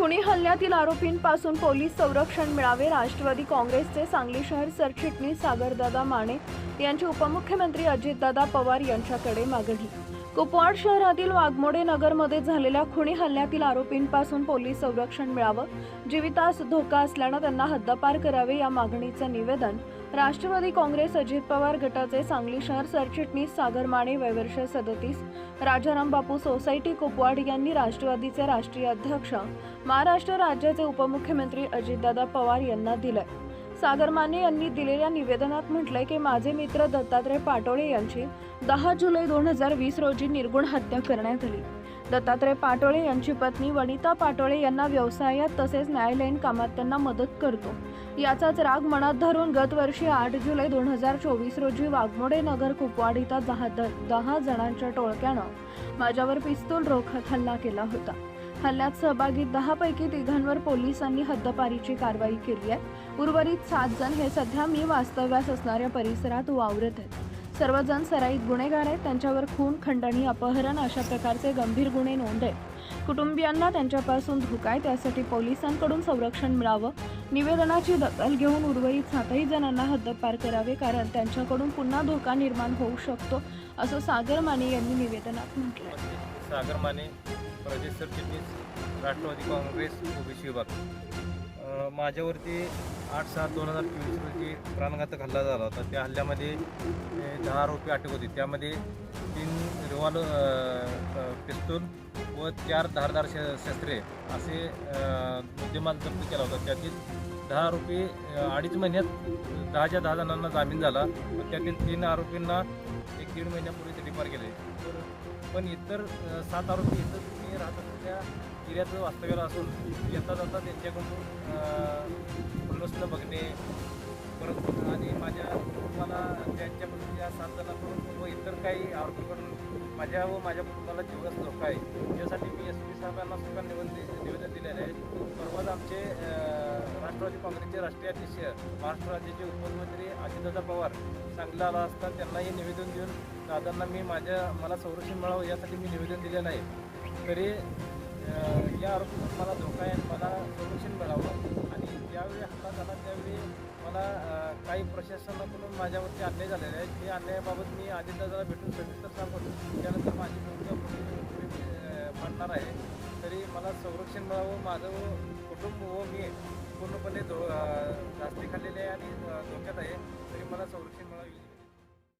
आरोपींपासून police संरक्षण मिळावे राष्ट्रवादी काँग्रेसचे सांगली शहर सरचिटणीस सागरदादा माने यांची उपमुख्यमंत्री अजितदादा पवार यांच्याकडे मागणी. कुपवाड शहरातील वाघमोडे नगरमध्ये झालेल्या खुणी हल्ल्यातील आरोपींपासून पोलीस संरक्षण मिळावं जीवितास धोका असल्यानं त्यांना हद्दपार करावे या मागणीचं निवेदन राष्ट्रवादी काँग्रेस अजित पवार गटाचे सांगली शहर सरचिटणीस सागर माने वयवर्ष सदतीस. राजाराम बापू सोसायटी कुपवाड यांनी राष्ट्रवादीचे राष्ट्रीय अध्यक्ष महाराष्ट्र राज्याचे उपमुख्यमंत्री अजितदादा पवार यांना दिलंय. सागर माने यांनी दिलेल्या निवेदनात म्हटलंय की माझे मित्र दत्तात्रय पाटोळे यांची दहा जुलै दोन हजार वीस रोजी निर्गुण हत्या करण्यात आली. दत्तात्रय पाटोळे यांची पत्नी वनिता पाटोळे यांना व्यवसायात तसेच न्यायालयीन कामात त्यांना मदत करतो. याचाच राग मनात धरून गत वर्षी आठ जुलै दोन हजार चोवीस रोजी वाघमोडे नगर कुपवाड इथं दहा दहा जणांच्या टोळक्यानं माझ्यावर पिस्तूल रोखत हल्ला केला होता. हल्ल्यात सहभागी दहापैकी तिघांवर पोलिसांनी हद्दपारीची कारवाई केली आहे. उर्वरित सात जण हे सध्या मी वास्तव्यास असणाऱ्या परिसरात वावरत आहेत. सर्वजण सराईत गुन्हेगार आहेत. त्यांच्यावर खून खंडणी अपहरण अशा प्रकारचे गंभीर गुन्हे नोंद आहेत. कुटुंबियांना त्यांच्यापासून धोका आहे त्यासाठी पोलिसांकडून संरक्षण मिळावं. निवेदनाची दखल घेऊन उर्वरित सातही जणांना हद्दपार करावे कारण त्यांच्याकडून पुन्हा धोका निर्माण होऊ शकतो असं सागर माने यांनी निवेदनात म्हटलं सागर माने प्रदेश सरचिटणीस राष्ट्रवादी काँग्रेस ओबीसी विभाग. माझ्यावरती आठ सात दोन हजार चोवीस रोजी प्राणघातक हल्ला झाला होता. त्या हल्ल्यामध्ये दहा आरोपी अटक होती. त्यामध्ये तीन रिव्हॉल्व पिस्तूल व चार धारदार श शस्त्रे असे मुद्देमाल जप्त केला होता. त्यातील दहा आरोपी अडीच महिन्यात दहाच्या दहा जणांना जामीन झाला. व त्यातील तीन आरोपींना एक दीड महिन्यापूर्वी ते डिपार केले. पण इतर सात आरोपी इतर तुम्ही राहत असलेल्या एरियाचं वास्तव्याला असून येता जाता त्यांच्याकडून खुल्लसनं बघणे परत आणि माझ्या कुटुंबाला त्यांच्याकडून या सात जणांकडून व इतर काही आरोपीकडून माझ्या व माझ्या कुटुंबाला जीवनात धोका आहे यासाठी मी एस पी साहेबांना सुद्धा निवेदन निवेदन दिलेलं आहे. परवाच आमचे राष्ट्रवादी काँग्रेसचे राष्ट्रीय अध्यक्ष महाराष्ट्र राज्याचे उपमुख्यमंत्री अजितदादा पवार चांगला आला असता त्यांनाही निवेदन देऊन दादांना मी माझ्या मला संरक्षण मिळावं यासाठी मी निवेदन दिलेलं आहे. तरी या आरोपीतून मला धोका आहे मला संरक्षण मिळावं आणि ज्यावेळी हल्ला झाला त्यावेळी मला काही प्रशासनाकडून माझ्यावरती अन्याय झालेले आहे ते अन्यायाबाबत मी अजितदादाला भेटून सविस्तर सांगतो. त्यानंतर माझी भूमिका पुढे मांडणार आहे. तरी मला संरक्षण मिळावं माझं कुटुंब व मी पूर्णपणे धो जास्ती खाल्लेले आहे आणि धोक्यात आहे. तरी मला संरक्षण मिळावी.